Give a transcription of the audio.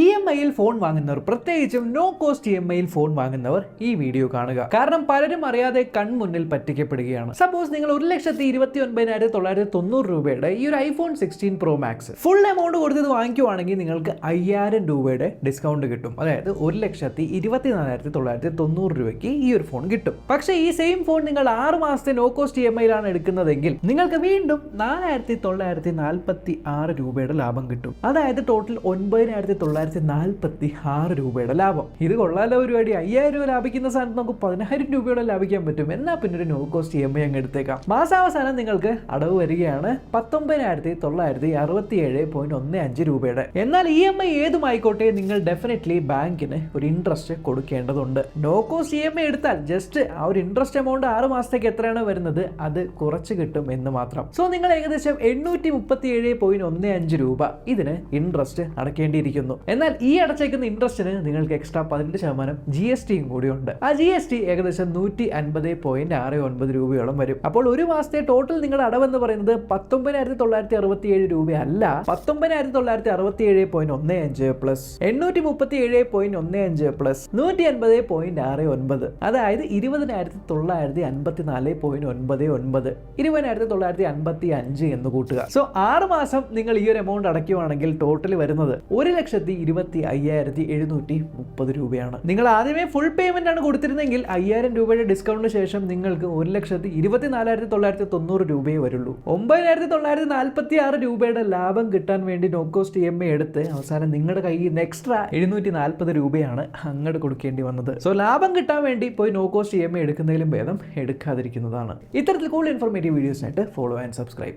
E M ഐയിൽ phone വാങ്ങുന്നവർ പ്രത്യേകിച്ചും നോ കോസ്റ്റ് ഇ എം ഐയിൽ ഫോൺ വാങ്ങുന്നവർ ഈ വീഡിയോ കാണുക. കാരണം പലരും അറിയാതെ കൺമുന്നിൽ പറ്റിക്കപ്പെടുകയാണ്. സപ്പോസ് നിങ്ങൾ ഒരു ലക്ഷത്തി ഇരുപത്തി ഒൻപതിനായിരത്തി തൊള്ളായിരത്തി തൊണ്ണൂറ് രൂപയുടെ ഈ ഒരു iPhone sixteen Pro Max full amount കൊടുത്തത് വാങ്ങിക്കുവാണെങ്കിൽ നിങ്ങൾക്ക് അയ്യായിരം രൂപയുടെ ഡിസ്കൗണ്ട് കിട്ടും. അതായത് ഒരു ലക്ഷത്തി ഇരുപത്തി നാലായിരത്തി തൊള്ളായിരത്തി തൊണ്ണൂറ് രൂപയ്ക്ക് ഈ ഒരു ഫോൺ കിട്ടും. പക്ഷേ ഈ സെയിം ഫോൺ നിങ്ങൾ ആറ് മാസത്തെ നോ കോസ്റ്റ് ഇ എം ഐയിലാണ് എടുക്കുന്നതെങ്കിൽ നിങ്ങൾക്ക് വീണ്ടും നാലായിരത്തി തൊള്ളായിരത്തി നാൽപ്പത്തി ആറ് രൂപയുടെ ലാഭം കിട്ടും. അതായത് ടോട്ടൽ ഒൻപതിനായിരത്തി തൊള്ളായിരത്തി നാൽപ്പത്തി ആറ് രൂപയുടെ ലാഭം. ഇത് കൊള്ളാലോ പരിപാടി അയ്യായിരം രൂപ ലാഭിക്കുന്ന സ്ഥാനത്ത് നമുക്ക് പതിനായിരം രൂപയോടെ ലാഭിക്കാൻ പറ്റും. എന്നാൽ പിന്നെ ഒരു no cost E M I അങ്ങ് എടുത്തേക്കാം. മാസാവസാനം നിങ്ങൾക്ക് അടവ് വരികയാണ് പത്തൊമ്പതിനായിരത്തി തൊള്ളായിരത്തി അറുപത്തി ഏഴ് പോയിന്റ് ഒന്ന് അഞ്ച് രൂപയുടെ. എന്നാൽ ഇ എം ഐ ഏതുമായിക്കോട്ടെ നിങ്ങൾ ഡെഫിനറ്റ്ലി ബാങ്കിന് ഒരു ഇൻട്രസ്റ്റ് കൊടുക്കേണ്ടതുണ്ട്. No cost E M I എടുത്താൽ ജസ്റ്റ് ആ ഒരു ഇൻട്രസ്റ്റ് എമൗണ്ട് ആറ് മാസത്തേക്ക് എത്രയാണ് വരുന്നത് അത് കുറച്ച് കിട്ടും എന്ന് മാത്രം. സോ നിങ്ങൾ ഏകദേശം എണ്ണൂറ്റി മുപ്പത്തി ഏഴ് പോയിന്റ് ഒന്ന് അഞ്ച് രൂപ ഇതിന് ഇൻട്രസ്റ്റ് അടക്കേണ്ടിയിരിക്കുന്നു. എന്നാൽ ഈ അടച്ചേക്കുന്ന ഇൻട്രസ്റ്റിന് നിങ്ങൾക്ക് എക്സ്ട്രാ പതിനെട്ട് ശതമാനം ജി എസ് ടിയും കൂടി ഉണ്ട്. ആ ജി എസ് ടി ഏകദേശം നൂറ്റി അൻപത് പോയിന്റ് ആറ് ഒൻപത് രൂപയോളം വരും. അപ്പോൾ ഒരു മാസത്തെ ടോട്ടൽ നിങ്ങളുടെ അടവെന്ന് പറയുന്നത് പത്തൊമ്പതിനായിരത്തി തൊള്ളായിരത്തി അറുപത്തി ഏഴ് രൂപയല്ല. പത്തൊമ്പതിനായിരത്തി തൊള്ളായിരത്തി അറുപത്തി ഏഴ് പോയിന്റ് ഒന്ന് അഞ്ച് പ്ലസ് എണ്ണൂറ്റി മുപ്പത്തി ഏഴ് പോയിന്റ് ഒന്ന് അഞ്ച് പ്ലസ് നൂറ്റി അൻപത് പോയിന്റ് ആറ് ഒൻപത്. അതായത് ഇരുപതിനായിരത്തി തൊള്ളായിരത്തി അൻപത്തി നാല് പോയിന്റ് ഒൻപത് ഒൻപത്. ഇരുപതിനായിരത്തി തൊള്ളായിരത്തി അൻപത്തി അഞ്ച് എന്ന് കൂട്ടുക. സോ ആറ് മാസം നിങ്ങൾ ഈ ഒരു എമൗണ്ട് അടയ്ക്കുവാണെങ്കിൽ ടോട്ടൽ വരുന്നത് ഒരു ലക്ഷത്തി ഇരുപത്തി അയ്യായിരത്തി എഴുന്നൂറ്റി മുപ്പത് രൂപയാണ്. നിങ്ങൾ ആദ്യമേ ഫുൾ പേയ്മെന്റ് ആണ് കൊടുത്തിരുന്നെങ്കിൽ അയ്യായിരം രൂപയുടെ ഡിസ്കൗണ്ടിന് ശേഷം നിങ്ങൾക്ക് ഒരു ലക്ഷത്തി ഇരുപത്തി നാലായിരത്തി തൊള്ളായിരത്തി തൊണ്ണൂറ് രൂപയെ വരുള്ളൂ. ഒമ്പതിനായിരത്തി തൊള്ളായിരത്തി നാൽപ്പത്തി ആറ് രൂപയുടെ ലാഭം കിട്ടാൻ വേണ്ടി no cost E M I എടുത്ത് അവസാനം നിങ്ങളുടെ കയ്യിൽ നിന്ന് എക്സ്ട്രാ എഴുന്നൂറ്റി നാൽപ്പത് രൂപയാണ് അങ്ങോട്ട് കൊടുക്കേണ്ടി വന്നത്. സോ ലാഭം കിട്ടാൻ വേണ്ടി പോയി no cost E M I എടുക്കുന്നതിലും ഭേദം എടുക്കാതിരിക്കുന്നതാണ്. ഇത്തരത്തിൽ കൂടുതൽ ഇൻഫോർമേറ്റീവ് വീഡിയോസിനായിട്ട് ഫോളോ ആൻഡ് സബ്സ്ക്രൈബ്